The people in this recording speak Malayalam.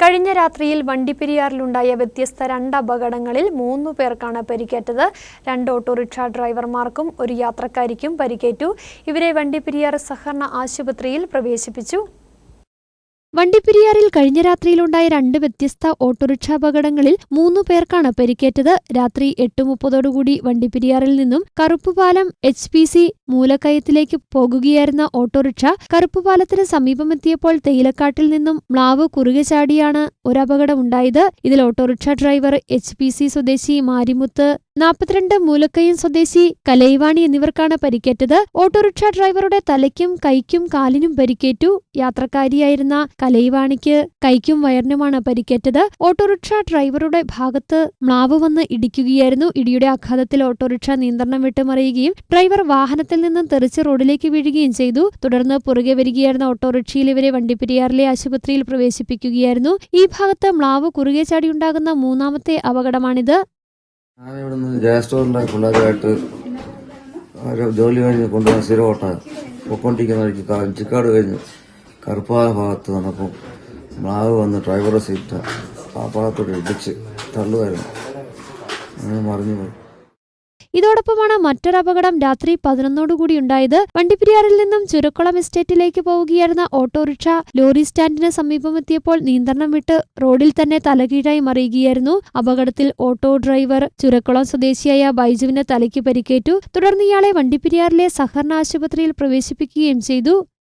കഴിഞ്ഞ രാത്രിയിൽ വണ്ടിപ്പെരിയാറിലുണ്ടായ വ്യത്യസ്ത രണ്ട് അപകടങ്ങളിൽ മൂന്ന് പേർക്കാണ് പരിക്കേറ്റത്. രണ്ട് ഓട്ടോറിക്ഷ ഡ്രൈവർമാർക്കും ഒരു യാത്രക്കാരിക്കും പരിക്കേറ്റു. ഇവരെ വണ്ടിപ്പെരിയാർ സഹകരണ ആശുപത്രിയിൽ പ്രവേശിപ്പിച്ചു. വണ്ടിപ്പെരിയാറിൽ കഴിഞ്ഞ രാത്രിയിലുണ്ടായ രണ്ട് വ്യത്യസ്ത ഓട്ടോറിക്ഷ അപകടങ്ങളിൽ മൂന്നു പേർക്കാണ് പരിക്കേറ്റത്. രാത്രി എട്ട് മുപ്പതോടുകൂടി വണ്ടിപ്പെരിയാറിൽ നിന്നും കറുപ്പുപാലം എച്ച് പി സി മൂലക്കയത്തിലേക്ക് പോകുകയായിരുന്ന ഓട്ടോറിക്ഷ കറുപ്പുപാലത്തിന് സമീപമെത്തിയപ്പോൾ തേയിലക്കാട്ടിൽ നിന്നും മ്ലാവ് കുറുകെ ചാടിയാണ് ഒരപകടമുണ്ടായത്. ഇതിൽ auto rickshaw driver H P C സ്വദേശി മാരിമുത്ത് നാൽപ്പത്തിരണ്ട് മൂലക്കയം സ്വദേശി കലൈവാണി എന്നിവർക്കാണ് പരിക്കേറ്റത്. ഓട്ടോറിക്ഷ ഡ്രൈവറുടെ തലയ്ക്കും കൈക്കും കാലിനും പരിക്കേറ്റു. യാത്രക്കാരിയായിരുന്ന കലൈവാണിക്ക് കൈക്കും വയറിനുമാണ് പരിക്കേറ്റത്. ഓട്ടോറിക്ഷ ഡ്രൈവറുടെ ഭാഗത്ത് മ്ലാവ് വന്ന് ഇടിക്കുകയായിരുന്നു. ഇടിയുടെ ആഘാതത്തിൽ ഓട്ടോറിക്ഷ നിയന്ത്രണം വിട്ടുമറിയുകയും ഡ്രൈവർ വാഹനത്തിൽ നിന്നും തെറിച്ച് റോഡിലേക്ക് വീഴുകയും ചെയ്തു. തുടർന്ന് പുറകെ വരികയായിരുന്ന ഓട്ടോറിക്ഷയിൽ ഇവരെ വണ്ടിപ്പെരിയാറിലെ ആശുപത്രിയിൽ പ്രവേശിപ്പിക്കുകയായിരുന്നു. ഈ ഭാഗത്ത് മ്ലാവ് കുറുകെ ചാടിയുണ്ടാകുന്ന മൂന്നാമത്തെ അപകടമാണിത്. ജോലി കഴിഞ്ഞ് കൊണ്ടുവന്ന സ്ഥിരം ഓട്ട പൊക്കോണ്ടിരിക്കുന്ന ചിക്കാട് കഴിഞ്ഞ് കറുപ്പാല ഭാഗത്ത് വന്നപ്പോൾ മ്ലാവ് വന്ന് ഡ്രൈവറുടെ സീറ്റ് ആ ഭാഗത്തോട്ട് ഇടിച്ച് തള്ളുമായിരുന്നു അങ്ങനെ മറിഞ്ഞു പോയി. ഇതോടൊപ്പമാണ് മറ്റൊരു അപകടം രാത്രി പതിനൊന്നോടുകൂടി ഉണ്ടായത്. വണ്ടിപ്പിരിയാറിൽ നിന്നും ചുരക്കുളം എസ്റ്റേറ്റിലേക്ക് പോവുകയായിരുന്ന ഓട്ടോറിക്ഷ ലോറി സ്റ്റാൻഡിന് സമീപമെത്തിയപ്പോൾ നിയന്ത്രണം വിട്ട് റോഡിൽ തന്നെ തലകീഴായി മറിയുകയായിരുന്നു. അപകടത്തിൽ ഓട്ടോ ഡ്രൈവർ ചുരക്കുളം സ്വദേശിയായ ബൈജുവിന് തലയ്ക്ക് പരിക്കേറ്റു. തുടർന്ന് ഇയാളെ വണ്ടിപ്പെരിയാറിലെ സഹകരണ ആശുപത്രിയിൽ പ്രവേശിപ്പിക്കുകയും ചെയ്തു.